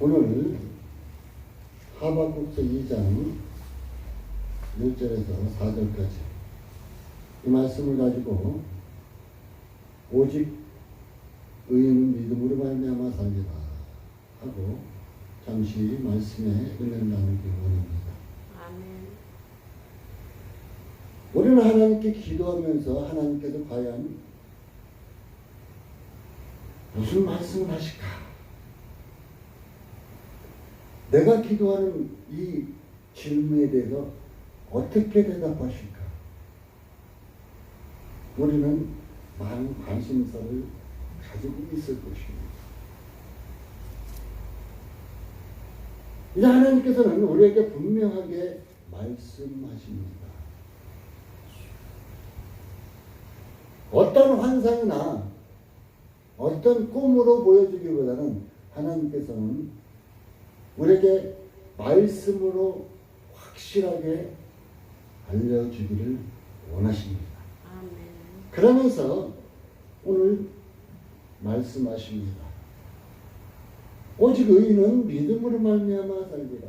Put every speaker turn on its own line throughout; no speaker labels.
오늘 하박국서 2장 1절에서 4절까지 이 말씀을 가지고 오직 의인은 믿음으로 말미암아 살리라 하고 잠시 말씀에 은혜를 나누기 원합니다.
아멘.
우리는 하나님께 기도하면서 하나님께서 과연 무슨 말씀을 하실까? 내가 기도하는 이 질문에 대해서 어떻게 대답하실까? 우리는 많은 관심사를 가지고 있을 것입니다. 이제 하나님께서는 우리에게 분명하게 말씀하십니다. 어떤 환상이나 어떤 꿈으로 보여주기보다는 하나님께서는 우리에게 말씀으로 확실하게 알려주기를 원하십니다.
아멘.
그러면서 오늘 말씀하십니다. 오직 의인은 믿음으로 말미암아 살리라.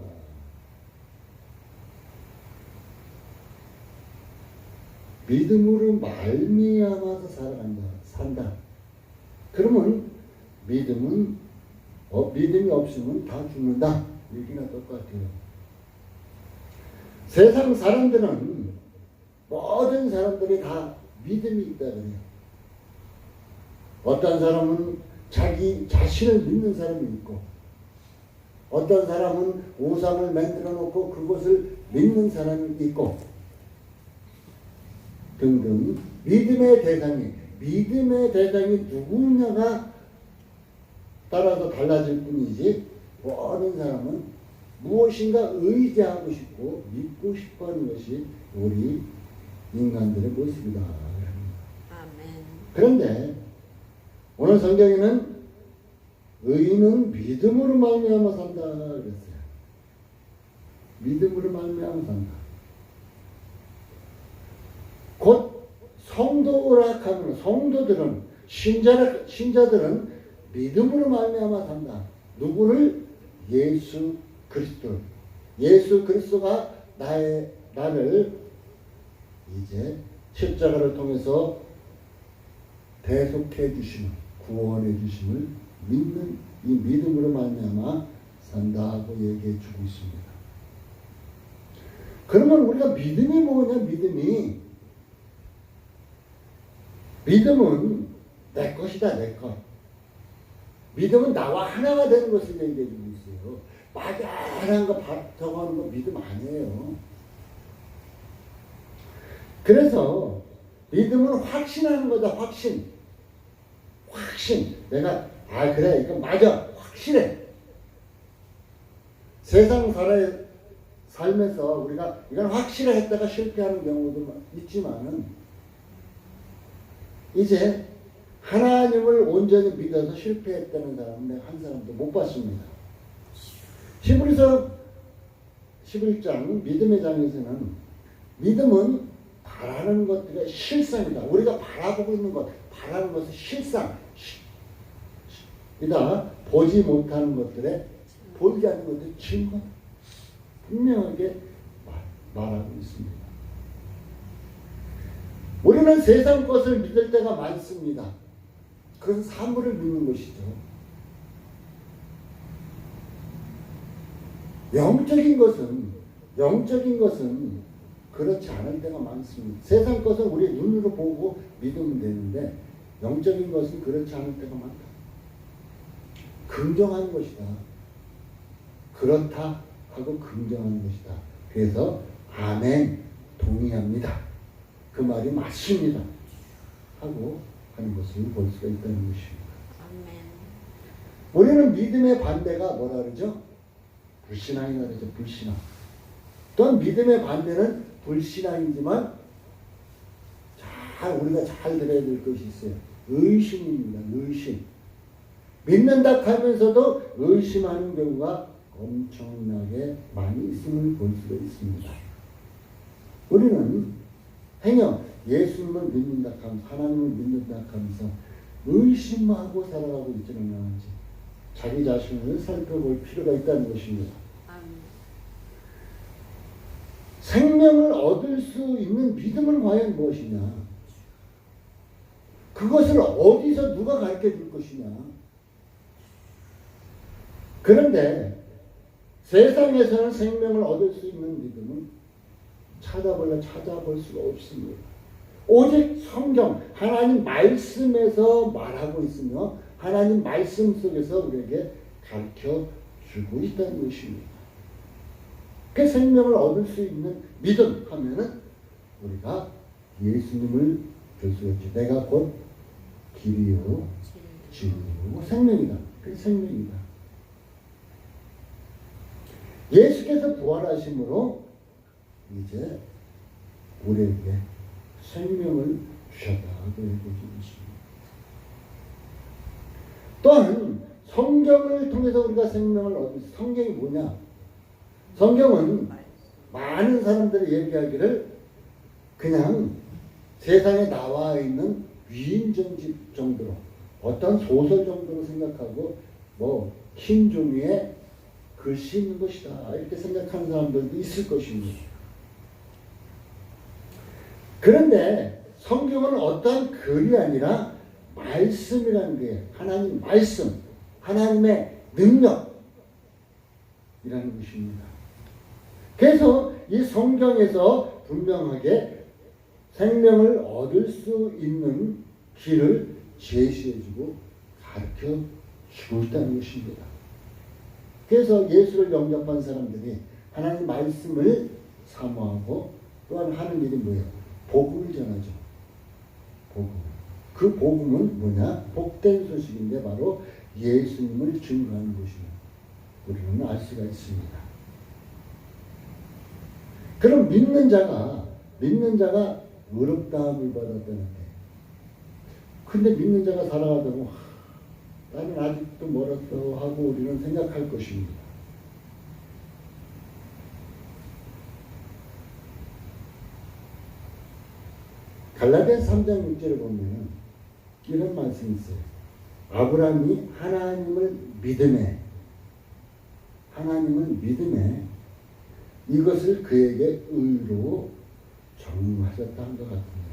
믿음으로 말미암아서 살아간다. 산다. 그러면 믿음은 어, 믿음이 없으면 다 죽는다. 얘기가 똑같아요. 세상 사람들은 모든 사람들이 다 믿음이 있다 그래요. 어떤 사람은 자기 자신을 믿는 사람이 있고 어떤 사람은 우상을 만들어 놓고 그것을 믿는 사람이 있고 등등 믿음의 대상이 믿음의 대상이 누구냐가 따라서 달라질 뿐이지 모든 사람은 무엇인가 의지하고 싶고 믿고 싶어하는 것이 우리 인간들의 모습이다.
아멘.
그런데 오늘 성경에는 의인은 믿음으로 말미암아 산다 그랬어요. 믿음으로 말미암아 산다. 곧 성도라 하면 성도들은 신자 신자들은 믿음으로 말미암아 산다. 누구를 예수 그리스도. 예수 그리스도가 나의 나를 이제 십자가를 통해서 대속해 주심을 구원해 주심을 믿는 이 믿음으로 말미암아 산다고 얘기해 주고 있습니다. 그러면 우리가 믿음이 뭐냐? 믿음이 믿음은 내 것이다 내 것. 믿음은 나와 하나가 되는 것을 얘기해 주고 있어요. 막연한 거 바- 저거 하는 거 믿음 아니에요. 그래서 믿음은 확신하는 거다 확신. 확신. 내가 아 그래 이거 맞아 확실해. 세상 살아 살면서 우리가 이건 확실해 했다가 실패하는 경우도 있지만은 이제 하나님을 온전히 믿어서 실패했다는 사람은 한 사람도 못 봤습니다. 히브리서 11장 믿음의 장에서는 믿음은 바라는 것들의 실상이다. 우리가 바라보고 있는 것, 바라는 것은 실상. 이다 보지 못하는 것들에 보이지 않는 것들의 증거. 분명하게 말, 말하고 있습니다. 우리는 세상 것을 믿을 때가 많습니다. 그건 사물을 믿는 것이죠. 영적인 것은 영적인 것은 그렇지 않을 때가 많습니다. 세상 것은 우리 눈으로 보고 믿으면 되는데 영적인 것은 그렇지 않을 때가 많다. 긍정하는 것이다. 그렇다 하고 긍정하는 것이다. 그래서 아멘 동의합니다. 그 말이 맞습니다. 하고 하는 것을 볼 수가 있다는 것입니다. 우리는 믿음의 반대가 뭐라 그러죠? 불신앙이라 그러죠. 불신앙. 또한 믿음의 반대는 불신앙이지만 잘 우리가 잘 들어야 될 것이 있어요. 의심입니다. 의심. 믿는다 하면서도 의심하는 경우가 엄청나게 많이 있음을 볼 수가 있습니다. 우리는 행여 예수님을 믿는다 하면서 하나님을 믿는다 하면서 의심하고 살아가고 있지는 않은지 자기 자신을 살펴볼 필요가 있다는 것입니다. 생명을 얻을 수 있는 믿음은 과연 무엇이냐? 그것을 어디서 누가 가르쳐 줄 것이냐? 그런데 세상에서는 생명을 얻을 수 있는 믿음은 찾아볼래 찾아볼 수가 없습니다. 오직 성경, 하나님 말씀에서 말하고 있으며 하나님 말씀 속에서 우리에게 가르쳐 주고 있다는 것입니다. 그 생명을 얻을 수 있는 믿음 하면은 우리가 예수님을 볼 수가 있지. 내가 곧 길이요, 진리요, 생명이다. 그 생명이다. 예수께서 부활하심으로 이제 우리에게 생명을 주셨다고 얘기해주고 있습니다. 또한 성경을 통해서 우리가 생명을 수 성경이 뭐냐? 성경은 많은 사람들이 얘기하기를 그냥 세상에 나와 있는 위인전집 정도로 어떤 소설 정도로 생각하고 뭐 흰 종이에 글씨 있는 것이다 이렇게 생각하는 사람들도 있을 것입니다. 그런데 성경은 어떤 글이 아니라 말씀이라는 게 하나님 말씀, 하나님의 능력이라는 것입니다. 그래서 이 성경에서 분명하게 생명을 얻을 수 있는 길을 제시해주고 가르쳐 주고 있다는 것입니다. 그래서 예수를 영접한 사람들이 하나님 말씀을 사모하고 또한 하는 일이 뭐예요? 복음을 전하죠. 복음. 그 복음은 뭐냐? 복된 소식인데 바로 예수님을 증거하는 것이며 우리는 알 수가 있습니다. 그럼 믿는 자가 믿는 자가 의롭다함을 받았다는데 근데 믿는 자가 살아가다고 나는 아직도 멀었다 하고 우리는 생각할 것입니다. 갈라디아 3장 6절을 보면 이런 말씀이 있어요. 아브라함이 하나님을 믿음에 하나님을 믿음에 이것을 그에게 의로 정하셨다 한 것 같습니다.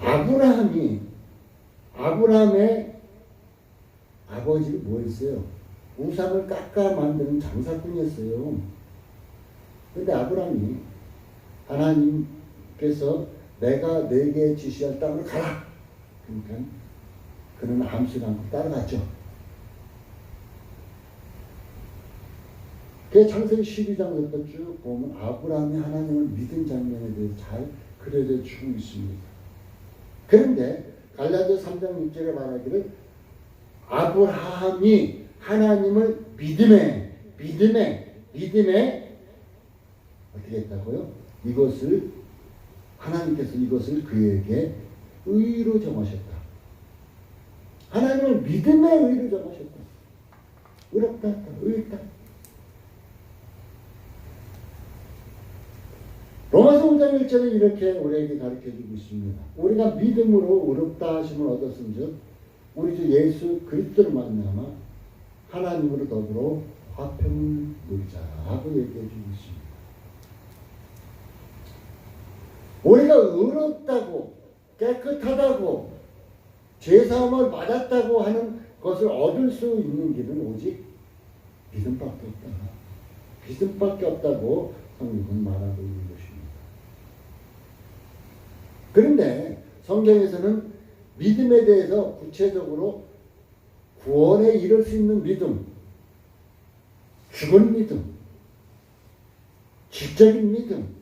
아브라함이 아브라함의 아버지 뭐였어요? 우상을 깎아 만드는 장사꾼이었어요. 근데 아브라함이 하나님께서 내가 내게 지시할 땅으로 가라. 그러니까 그는 암시를 않고 따라갔죠. 그 창세기 12장부터 쭉 보면 아브라함이 하나님을 믿은 장면에 대해 잘 그려져 주고 있습니다. 그런데 갈라디아 3장 6절에 말하기를 아브라함이 하나님을 믿음에 믿음에 믿음에 어떻게 했다고요? 이것을 하나님께서 이것을 그에게 의로 정하셨다. 하나님을 믿음의 의로 정하셨다. 의롭다, 의롭다. 로마서 5장 1절에 이렇게 우리에게 가르쳐주고 있습니다. 우리가 믿음으로 의롭다 하심을 얻었은 즉 우리 주 예수 그리스도를 만나마 하나님으로 더불어 화평을 누리자 하고 얘기해 주고 있습니다. 우리가 의롭다고 깨끗하다고 죄사함을 받았다고 하는 것을 얻을 수 있는 길은 오직 믿음밖에 없다. 믿음밖에 없다고 성경은 말하고 있는 것입니다. 그런데 성경에서는 믿음에 대해서 구체적으로 구원에 이를 수 있는 믿음, 죽은 믿음, 지적인 믿음,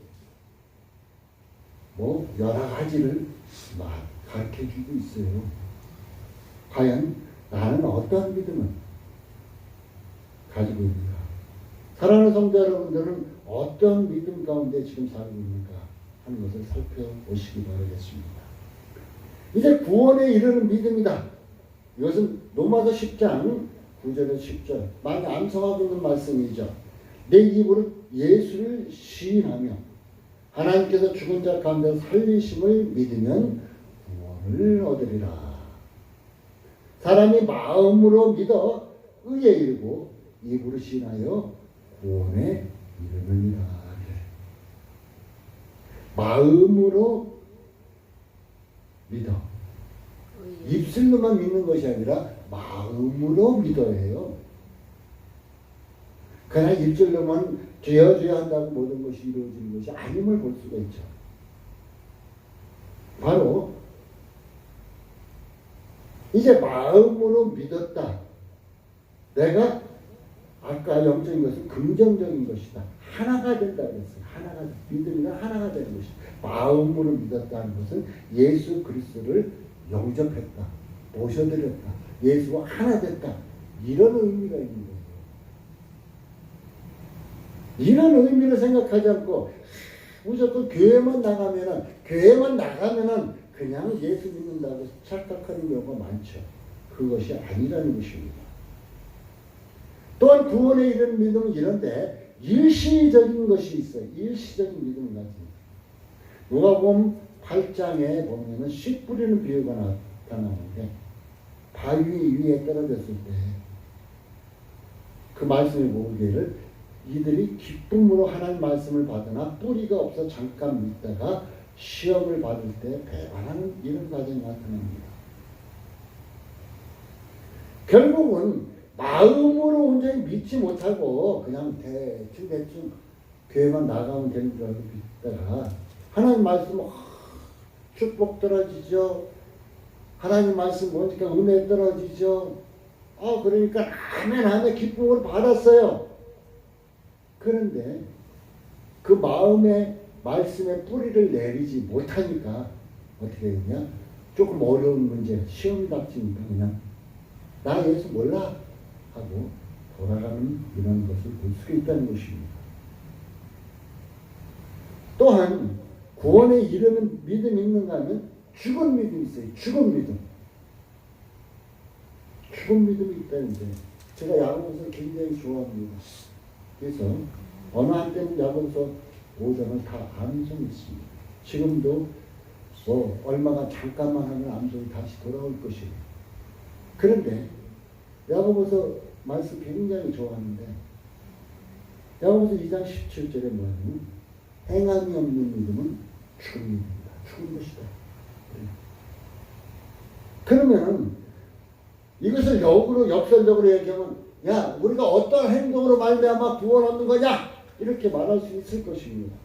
뭐 여러 가지를 막 가르쳐 주고 있어요. 과연 나는 어떠한 믿음을 가지고 있는가? 사랑하는 성도 여러분들은 어떤 믿음 가운데 지금 살고 있는가 하는 것을 살펴보시기 바라겠습니다. 이제 구원에 이르는 믿음이다. 이것은 로마서 10장 9절에서 10절 많이 암송하고 있는 말씀이죠. 내 입으로 예수를 시인하며 하나님께서 죽은 자 가운데 살리심을 믿으면 구원을 얻으리라. 사람이 마음으로 믿어 의에 이르고 입으로 신하여 구원에 이르느니라. 마음으로 믿어. 입술로만 믿는 것이 아니라 마음으로 믿어야 해요. 그러나 입술로만 주여 주여 한다고 모든 것이 이루어지는 것이 아님을 볼 수가 있죠. 바로 이제 마음으로 믿었다. 내가 아까 영적인 것은 긍정적인 것이다. 하나가 된다 그랬어요. 하나가 믿음이가 하나가 되는 것이다. 마음으로 믿었다는 것은 예수 그리스도를 영접했다. 모셔드렸다. 예수와 하나 됐다. 이런 의미가 있는 거예요. 이런 의미를 생각하지 않고 무조건 교회만 나가면은 교회만 나가면은 그냥 예수 믿는다고 착각하는 경우가 많죠. 그것이 아니라는 것입니다. 또한 구원에 이르는 믿음은 이런데 일시적인 것이 있어요. 일시적인 믿음을 가집니다. 누가복음 8장에 보면은 씨 뿌리는 비유가 나타나는데 바위 위에 떨어졌을 때 그 말씀을 보기를 이들이 기쁨으로 하나님 말씀을 받으나 뿌리가 없어 잠깐 믿다가 시험을 받을 때 배반하는 이런 과정이 나타납니다. 결국은 마음으로 온전히 믿지 못하고 그냥 대충 대충 교회만 나가면 되는 줄 알고 믿다가 하나님 말씀 아, 축복 떨어지죠. 하나님 말씀 보니까 은혜 떨어지죠. 아 그러니까 아멘 아멘 기쁨을 받았어요. 그런데 그 마음에 말씀의 뿌리를 내리지 못하니까 어떻게 되냐? 조금 어려운 문제, 시험이 닥치니까 그냥 나 예수 몰라 하고 돌아가는 이런 것을 볼 수 있다는 것입니다. 또한 구원에 이르는 믿음이 있는가 하면 죽은 믿음이 있어요. 죽은 믿음. 죽은 믿음이 있다는데 제가 야고보서 굉장히 좋아합니다. 그래서 어느 한때는 야고보서 5장을 다 암송했습니다. 지금도 뭐 얼마가 잠깐만 하면 암송이 다시 돌아올 것이에요. 그런데 야고보서 말씀 굉장히 좋아하는데 야고보서 2장 17절에 뭐냐면 행함이 없는 믿음은 믿음이다. 죽은 것이다. 그러면은 이것을 역으로 역설적으로 얘기하면 야 우리가 어떤 행동으로 말미암아 구원 얻는 거냐 이렇게 말할 수 있을 것입니다.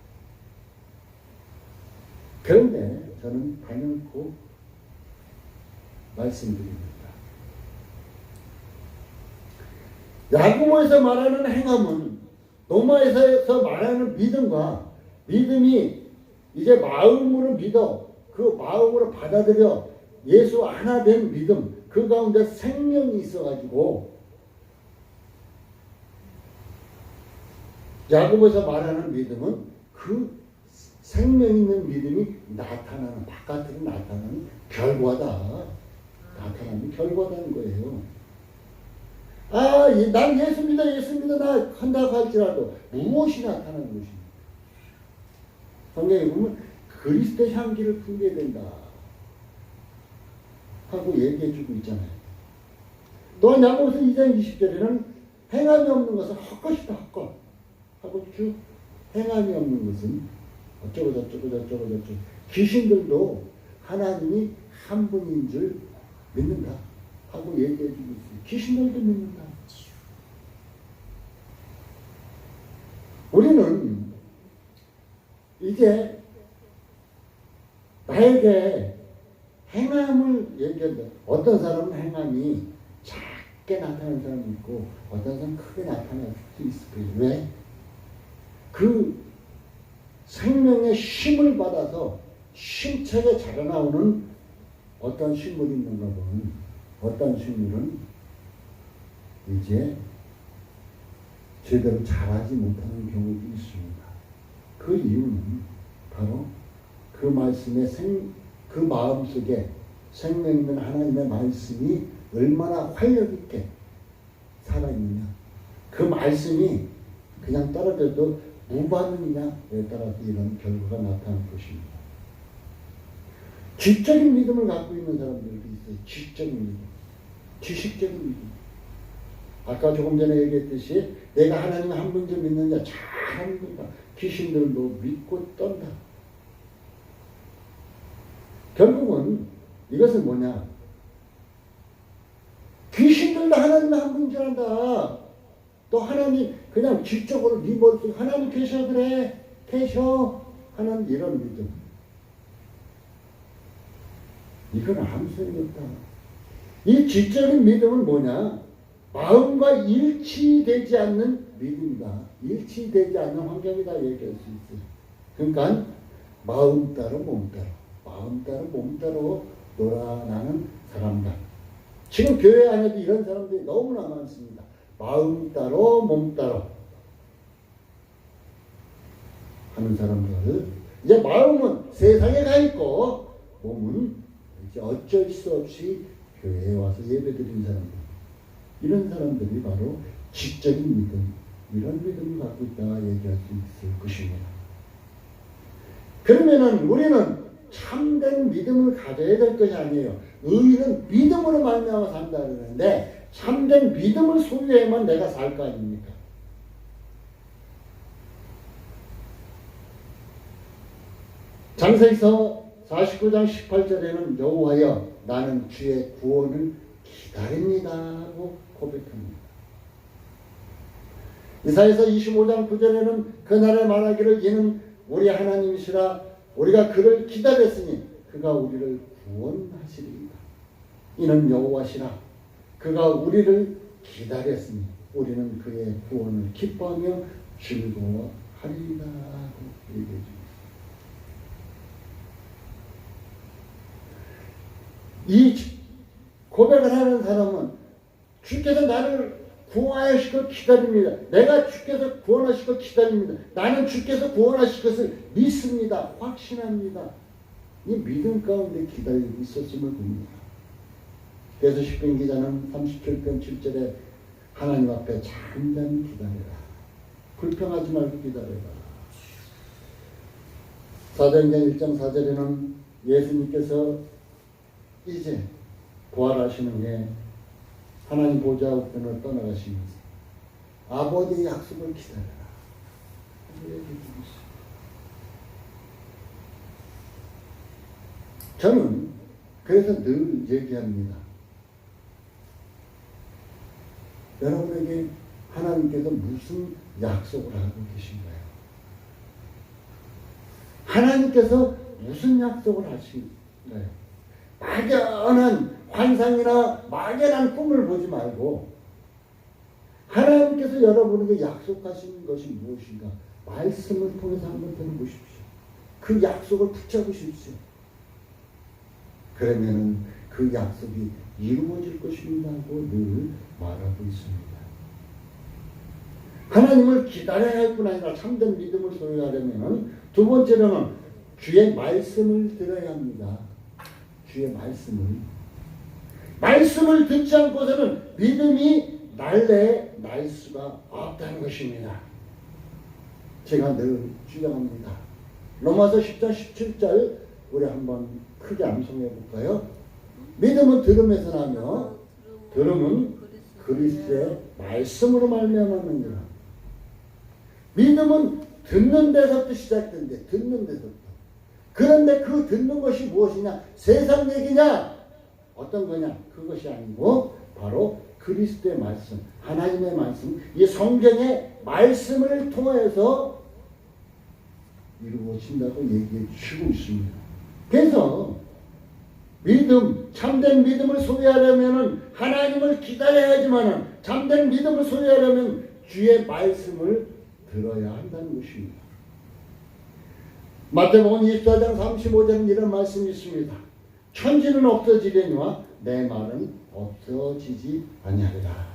그런데 저는 단연코 말씀드립니다. 야구모에서 말하는 행함은 로마에서 말하는 믿음과 믿음이 이제 마음으로 믿어 그 마음으로 받아들여 예수 하나 된 믿음 그 가운데 생명이 있어가지고 야고보에서 말하는 믿음은 그 생명 있는 믿음이 나타나는 바깥으로 나타나는 결과다 나타나는 결과다는 거예요. 아, 예, 난 예수 믿어, 예수 믿어, 나 한다고 할지라도 무엇이 나타나는 것입니까? 성경에 보면 그리스도 향기를 풍겨야 된다. 하고 얘기해주고 있잖아요. 또한 야고보서 2장 20절에는 행함이 없는 것은 헛것이다, 헛것. 하고 쭉 행함이 없는 것은 어쩌고 저쩌고 저쩌고 저쩌고 귀신들도 하나님이 한 분인 줄 믿는다. 하고 얘기해 주고 있어요. 귀신들도 믿는다. 우리는 이제 나에게 행함을 얘기한다. 어떤 사람은 행함이 작게 나타나는 사람이 있고 어떤 사람은 크게 나타날 수 있을 거예요. 왜? 그 생명의 힘을 받아서 힘차게 자라나오는 어떤 식물이 있는가 보면 어떤 식물은 이제 제대로 자라지 못하는 경우도 있습니다. 그 이유는 바로 그 말씀의 생, 그 마음 속에 생명 있는 하나님의 말씀이 얼마나 활력 있게 살아있느냐. 그 말씀이 그냥 떨어져도 무반응이냐에 따라서 이런 결과가 나타날 것입니다. 지적인 믿음을 갖고 있는 사람들도 있어요. 지적인 믿음. 지식적인 믿음. 아까 조금 전에 얘기했듯이 내가 하나님 한 분 좀 믿는 자 잘합니다. 귀신들도 믿고 떤다. 결국은 이것은 뭐냐? 귀신들도 하나님 한 분인 줄 안다. 또 하나님 그냥 지적으로 네 머릿속에 하나님 계셔 그래 계셔 하는 이런 믿음. 이건 아무 소용이 없다. 이 지적인 믿음은 뭐냐? 마음과 일치되지 않는 믿음이다. 일치되지 않는 환경이다 얘기할 수 있어요. 그러니까 마음 따로 몸 따로, 마음 따로 몸 따로 놀아나는 사람들. 지금 교회 안에도 이런 사람들이 너무나 많습니다. 마음 따로 몸 따로 하는 사람들. 이제 마음은 세상에 가 있고 몸은 이제 어쩔 수 없이 교회에 와서 예배드리는 사람들. 이런 사람들이 바로 지적인 믿음, 이런 믿음을 갖고 있다 얘기할 수 있을 것입니다. 그러면은 우리는 참된 믿음을 가져야 될 것이 아니에요. 의인은 믿음으로 말미암아 산다 그러는데 참된 믿음을 소유해야만 내가 살 거 아닙니까? 장세기서 49장 18절에는 여호와여 나는 주의 구원을 기다립니다 하고 고백합니다. 이사에서 25장 9절에는 그날에 말하기를 이는 우리 하나님이시라 우리가 그를 기다렸으니 그가 우리를 구원하시리이다. 이는 여호와시라 그가 우리를 기다렸으니 우리는 그의 구원을 기뻐하며 즐거워하리이다 하고 얘기해 줍니다. 이 고백을 하는 사람은 주께서 나를 구원하시고 기다립니다. 내가 주께서 구원하시고 기다립니다. 나는 주께서 구원하실 것을 믿습니다. 확신합니다. 이 믿음 가운데 기다리고 있었음을 봅니다. 그래서 십변 기자는 37편 7절에 하나님 앞에 잠잠히 기다려라. 불평하지 말고 기다려라. 사도행전 1장 4절에는 예수님께서 이제 부활하시는 게 하나님 보좌 우편을 떠나가시면서 아버지의 약속을 기다려라. 저는 그래서 늘 얘기합니다. 여러분에게 하나님께서 무슨 약속을 하고 계신가요? 하나님께서 무슨 약속을 하신가요? 막연한 환상이나 막연한 꿈을 보지 말고 하나님께서 여러분에게 약속하신 것이 무엇인가 말씀을 통해서 한번 들어보십시오. 그 약속을 붙잡으십시오. 그러면은 그 약속이 이루어질 것입니다 하고 늘 말하고 있습니다. 하나님을 기다려야 할 뿐 아니라 참된 믿음을 소유하려면 두 번째로는 주의 말씀을 들어야 합니다. 주의 말씀을 말씀을 듣지 않고서는 믿음이 날래 날 수가 없다는 것입니다. 제가 늘 주장합니다. 로마서 10장 17절 우리 한번 크게 암송해 볼까요? 믿음은 들음에서 나며 들음은 그리스도의 말씀으로 말미암았느니라. 믿음은 듣는 데서부터 시작된대. 듣는 데서부터. 그런데 그 듣는 것이 무엇이냐? 세상 얘기냐? 어떤 거냐? 그것이 아니고 바로 그리스도의 말씀, 하나님의 말씀, 이 성경의 말씀을 통해서 이루어진다고 얘기해 주시고 있습니다. 그래서 믿음, 참된 믿음을 소유하려면 하나님을 기다려야지만 참된 믿음을 소유하려면 주의 말씀을 들어야 한다는 것입니다. 마태복음 24장 35절은 이런 말씀이 있습니다. 천지는 없어지려니와 내 말은 없어지지 아니하리라.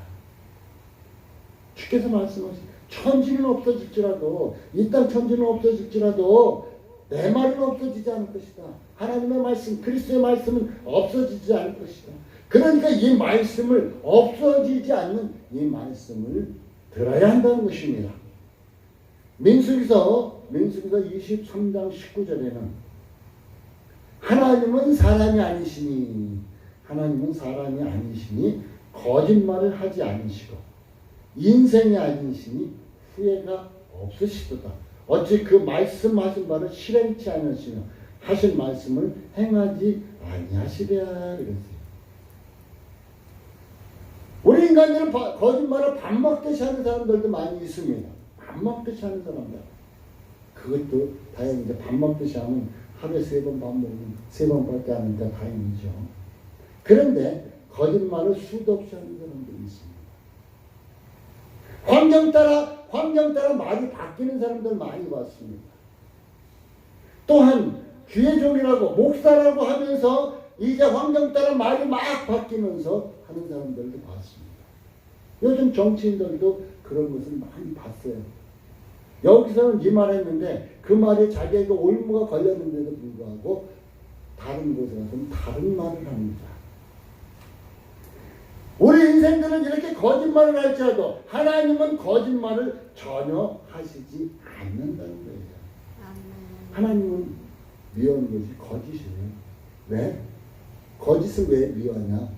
주께서 말씀하신 천지는 없어질지라도 이 땅 천지는 없어질지라도 내 말은 없어지지 않을 것이다. 하나님의 말씀, 그리스도의 말씀은 없어지지 않을 것이다. 그러니까 이 말씀을 없어지지 않는 이 말씀을 들어야 한다는 것입니다. 민수기서 민수기서 23장 19절에는 하나님은 사람이 아니시니 하나님은 사람이 아니시니 거짓말을 하지 않으시고 인생이 아니시니 후회가 없으시도다. 어찌 그 말씀하신 바를 실행치 않으시며 하신 말씀을 행하지 아니하시랴 그랬어요. 우리 인간들은 바- 거짓말을 밥 먹듯이 하는 사람들도 많이 있습니다. 밥 먹듯이 하는 사람들. 그것도 다행인데 밥 먹듯이 하면 하루에 세 번 밥 먹으면 세 번밖에 안 하니까 다행이죠. 그런데 거짓말을 수도 없이 하는 사람들이 있습니다. 환경 따라 환경 따라 말이 바뀌는 사람들 많이 봤습니다. 또한 귀회종이라고 목사라고 하면서 이제 환경 따라 말이 막 바뀌면서 하는 사람들도 봤습니다. 요즘 정치인들도 그런 것을 많이 봤어요. 여기서는 이 말 했는데 그 말에 자기에게 올무가 걸렸는데도 불구하고 다른 곳에 가서는 다른 말을 합니다. 우리 인생들은 이렇게 거짓말을 할지라도 하나님은 거짓말을 전혀 하시지 않는다는 거예요. 하나님은 미워하는 것이 거짓이에요. 왜? 거짓을 왜 미워하냐?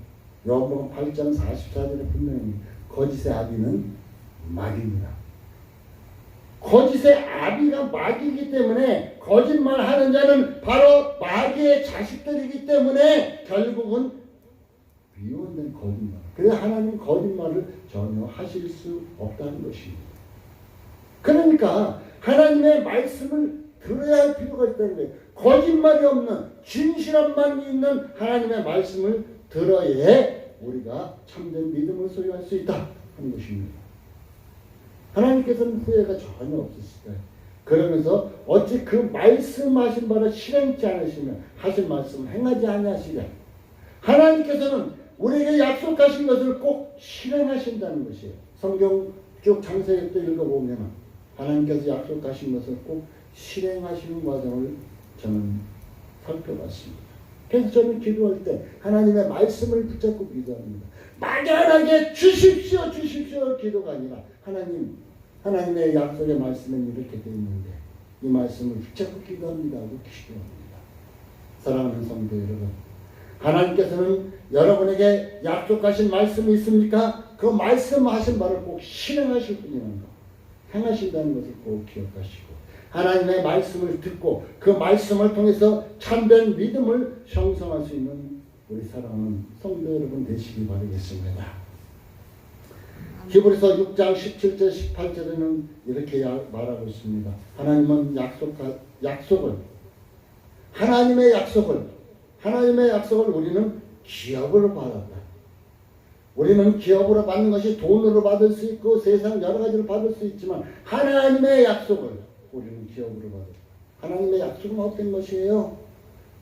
요한복음 8장 44절에 분명히 거짓의 아비는 마귀입니다. 거짓의 아비가 마귀이기 때문에 거짓말 하는 자는 바로 마귀의 자식들이기 때문에 결국은 미워하는 거짓말. 그래서 하나님 거짓말을 전혀 하실 수 없다는 것입니다. 그러니까 하나님의 말씀을 들어야 할 필요가 있다는 거예요. 거짓말이 없는 진실함만 있는 하나님의 말씀을 들어야 우리가 참된 믿음을 소유할 수 있다 하는 것입니다. 하나님께서는 후회가 전혀 없으실 거예요. 그러면서 어찌 그 말씀하신 바를 실행치 않으시며 하신 말씀을 행하지 아니하시랴. 하나님께서는 우리에게 약속하신 것을 꼭 실행하신다는 것이에요. 성경 쭉 창세기부터 읽어보면 하나님께서 약속하신 것을 꼭 실행하시는 과정을 저는 살펴봤습니다. 그래서 저는 기도할 때 하나님의 말씀을 붙잡고 기도합니다. 막연하게 주십시오 주십시오 기도가 아니라 하나님 하나님의 약속의 말씀은 이렇게 되어 있는데 이 말씀을 붙잡고 기도합니다 하고 기도합니다. 사랑하는 성도 여러분 하나님께서는 여러분에게 약속하신 말씀이 있습니까? 그 말씀하신 바를 꼭 실행하실 분이라는 것 행하신다는 것을 꼭 기억하시고 하나님의 말씀을 듣고 그 말씀을 통해서 참된 믿음을 형성할 수 있는 우리 사랑하는 성도 여러분 되시기 바라겠습니다. 히브리서 6장 17절 18절에는 이렇게 야- 말하고 있습니다. 하나님은 약속 약속을 하나님의 약속을 하나님의 약속을 우리는 기업으로 받았다. 우리는 기업으로 받는 것이 돈으로 받을 수 있고 세상 여러 가지로 받을 수 있지만 하나님의 약속을 우리는 기업으로 받았다. 하나님의 약속은 어떤 것이에요?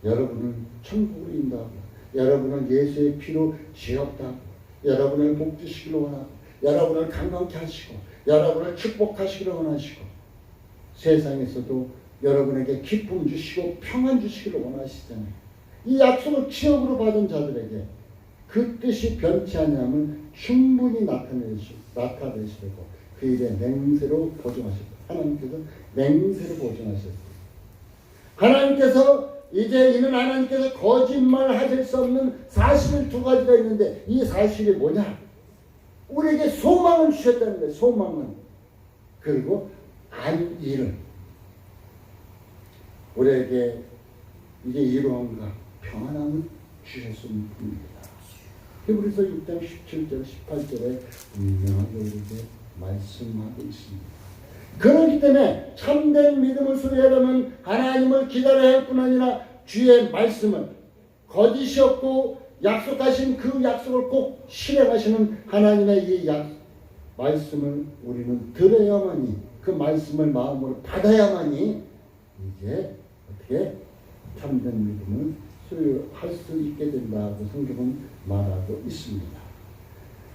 여러분을 천국으로 인도하고 여러분을 예수의 피로 지었다고 여러분을 복 주시기를 원하고 여러분을 강건케 하시고 여러분을 축복하시기를 원하시고 세상에서도 여러분에게 기쁨 주시고 평안 주시기를 원하시잖아요. 이 약속을 기업으로 받은 자들에게 그 뜻이 변치 않냐면 충분히 나타내시, 나타내시고 그 일에 맹세로 보증하셨다. 하나님께서 맹세로 보증하셨어요. 하나님께서 이제 이는 하나님께서 거짓말 하실 수 없는 사실을 두 가지가 있는데 이 사실이 뭐냐? 우리에게 소망을 주셨다는 거예요. 소망은 그리고 안일을 우리에게 이제 이루함과 평안함을 주셨습니다. 히브리서 6장 17절 18절에 분명하게 우리에게 말씀하고 있습니다. 그렇기 때문에 참된 믿음을 소유하려면 하나님을 기다려야 할 뿐 아니라 주의 말씀을 거짓이 없고 약속하신 그 약속을 꼭 실행하시는 하나님의 이 약, 말씀을 우리는 들어야만이 그 말씀을 마음으로 받아야만이 이제 어떻게 참된 믿음을 소유할 수 있게 된다고 성경은 말하고 있습니다.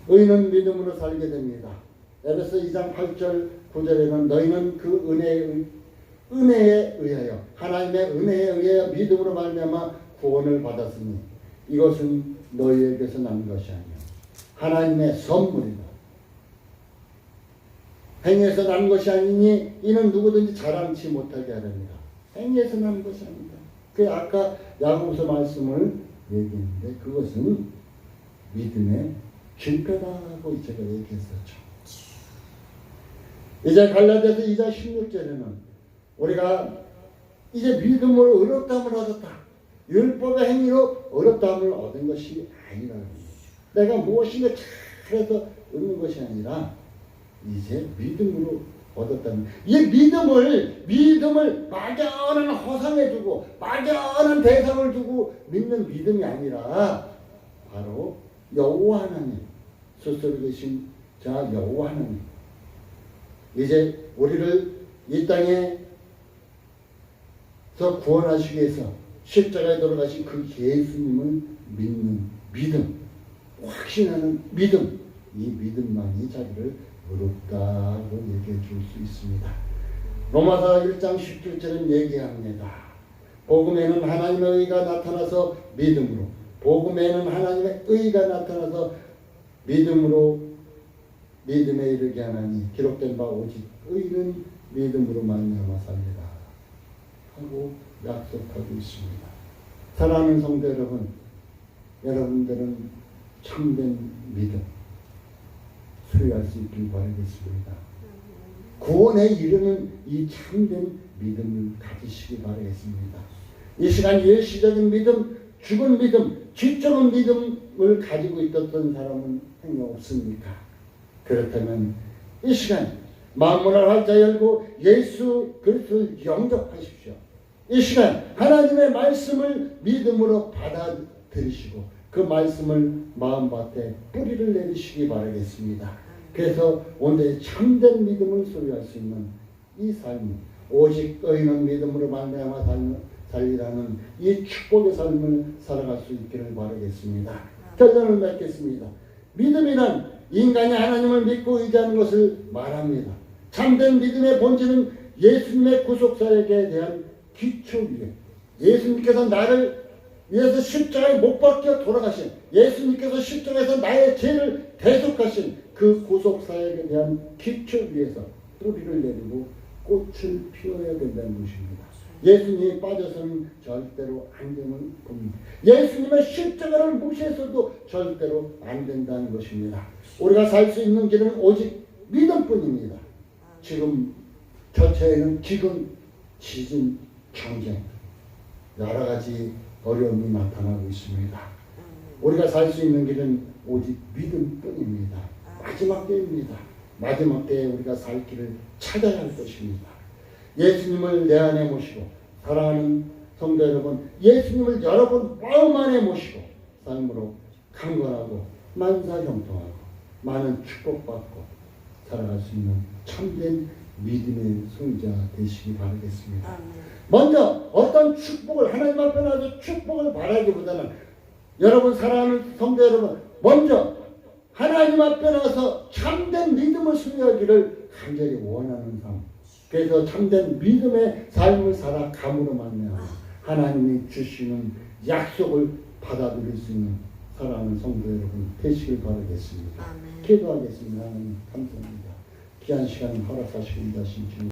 의는 믿음으로 살게 됩니다. 에베소 2장 8절 9절에는 너희는 그 은혜의 은혜에 의하여 하나님의 은혜에 의하여 믿음으로 말미암아 구원을 받았으니 이것은 너희에게서 난 것이 아니요 하나님의 선물이다. 행위에서 난 것이 아니니 이는 누구든지 자랑치 못하게 하렵니다. 행위에서 난 것이 아니다. 그 아까 야고보서 말씀을 얘기했는데 그것은 믿음의 실패다고 제가 얘기했었죠. 이제 갈라디아서 2장 16절에는 우리가 이제 믿음으로 어렵담을 얻었다. 율법의 행위로 어렵담을 얻은 것이 아니라 내가 무엇인가 잘해서 얻는 것이 아니라 이제 믿음으로 얻었다는 이 믿음을 믿음을 막연한 허상에 두고 막연한 대상을 두고 믿는 믿음이 아니라 바로 여호와 하나님 스스로 계신 자 여호와 하나님. 이제 우리를 이 땅에서 구원하시기 위해서 십자가에 돌아가신 그 예수님을 믿는 믿음 확신하는 믿음 이 믿음만이 자기를 어렵다고 얘기해 줄 수 있습니다. 로마서 1장 17절은 얘기합니다. 복음에는 하나님의 의가 나타나서 믿음으로 복음에는 하나님의 의가 나타나서 믿음으로 믿음에 이르게 하나니 기록된 바 오직 의는 믿음으로 말미암아 살리라 하고 약속하고 있습니다. 사랑하는 성도 여러분, 여러분들은 참된 믿음 소유할 수 있길 바라겠습니다. 구원에 이르는 이 참된 믿음을 가지시기 바라겠습니다. 이 시간 일시적인 믿음, 죽은 믿음, 지적인 믿음을 가지고 있었던 사람은 행여 없습니까? 그렇다면 이 시간 마음문을 활짝 열고 예수 그리스도를 영접하십시오. 이 시간 하나님의 말씀을 믿음으로 받아들이시고 그 말씀을 마음밭에 뿌리를 내리시기 바라겠습니다. 그래서 오늘 참된 믿음을 소유할 수 있는 이 삶, 오직 의는 믿음으로 말미암아 살- 살리라는 이 축복의 삶을 살아갈 수 있기를 바라겠습니다. 결론을 맺겠습니다. 믿음이란 인간이 하나님을 믿고 의지하는 것을 말합니다. 참된 믿음의 본질은 예수님의 구속사역에 대한 기초 위에 예수님께서 나를 위해서 십자가에 못 박혀 돌아가신 예수님께서 십자가에서 나의 죄를 대속하신 그 구속사역에 대한 기초 위에서 뿌리를 내리고 꽃을 피워야 된다는 것입니다. 예수님이 빠져서는 절대로 안 되는 겁니다. 예수님의 십자가를 무시해서도 절대로 안 된다는 것입니다. 우리가 살 수 있는 길은 오직 믿음뿐입니다. 지금 저처에는 지금 지진 경쟁 여러 가지 어려움이 나타나고 있습니다. 우리가 살 수 있는 길은 오직 믿음뿐입니다. 마지막 때입니다. 마지막 때에 우리가 살 길을 찾아야 할 것입니다. 예수님을 내 안에 모시고 사랑하는 성도 여러분, 예수님을 여러분 마음 안에 모시고 삶으로 강건하고 만사형통하고 많은 축복받고 살아갈 수 있는 참된 믿음의 소유자 되시기 바라겠습니다. 먼저 어떤 축복을 하나님 앞에 나서 축복을 바라기보다는 여러분 사랑하는 성도 여러분 먼저 하나님 앞에 나서 참된 믿음을 소유하기를 간절히 원하는 삶 그래서 참된 믿음의 삶을 살아 감으로 말미암아 하나님이 주시는 약속을 받아들일 수 있는 사랑하는 성도 여러분 되시길 바라겠습니다. 기도하겠습니다. 하나님 감사합니다. 귀한 시간 허락하시고 인자신 주님